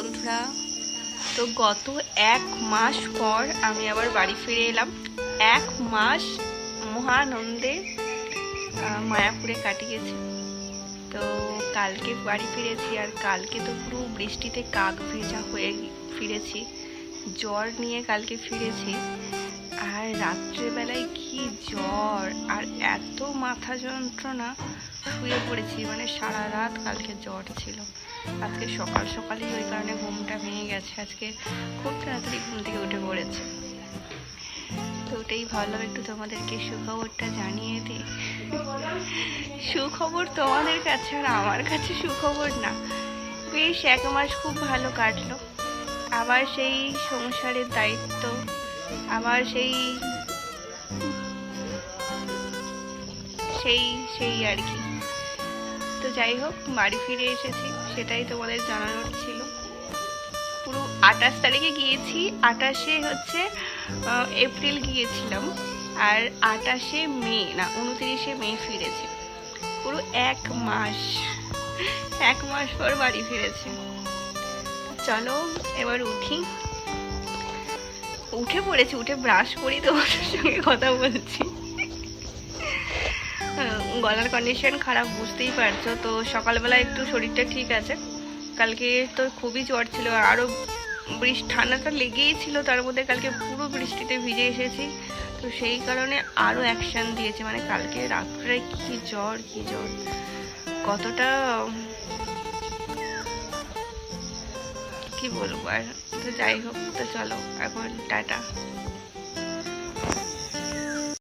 তোমরা তো গত এক মাস পর আমি আবার বাড়ি ফিরে এলাম। এক মাস মহানন্দে মায়াপুরে কাটিয়েছি। তো কালকে বাড়ি ফিরেছি আর কালকে তো পুরো বৃষ্টিতে কাক ভেজা হয়ে ফিরেছি। জ্বর নিয়ে কালকে ফিরেছি। আর রাত্রেবেলায় কি জ্বর, আর এত মাথা যন্ত্রণা, শুয়ে পড়েছি। মানে সারা রাত কালকে জ্বর ছিল। আজকে সকাল, সকালই ওই কারণে ঘুমটা ভেঙে গেছে। আজকে খুব তাড়াতাড়ি ঘুম থেকে উঠে পড়েছে। তো ওটাই ভাবলাম একটু তোমাদেরকে সুখবরটা জানিয়ে দিই। সুখবর তোমাদের কাছে আর আমার কাছে সুখবর না। বেশ, এক মাস খুব ভালো কাটলো। আবার সেই সংসারের দায়িত্ব, আবার সেই সেই সেই আর কি। যাই হোক, বাড়ি ফিরে এসেছি, সেটাই তোমাদের জানানোর ছিল। পুরো আঠাশ তারিখে গিয়েছি, আঠাশে হচ্ছে এপ্রিল গিয়েছিলাম, আর আঠাশে মে, না, উনত্রিশে মে ফিরেছি। পুরো এক মাস এক মাস পর বাড়ি ফিরেছি। চলো, এবার উঠি। উঠে পড়েছি, উঠে ব্রাশ করি তোমাদের সঙ্গে কথা বলছি। গলার কন্ডিশন খারাপ, বুঝতেই পারছ। তো সকালবেলা একটু শরীরটা ঠিক আছে। কালকে তো খুবই জ্বর ছিল আরও বৃষ্টি ঠান্ডাটা লেগেই ছিল, তার মধ্যে কালকে পুরো বৃষ্টিতে ভিজে এসেছি। তো সেই কারণে আরও অ্যাকশান দিয়েছে মানে কালকে রাত্রে কী জ্বর কী জ্বর। কতটা, কি বলব আর? তো যাই হোক, তো চলো, এখন টাটা।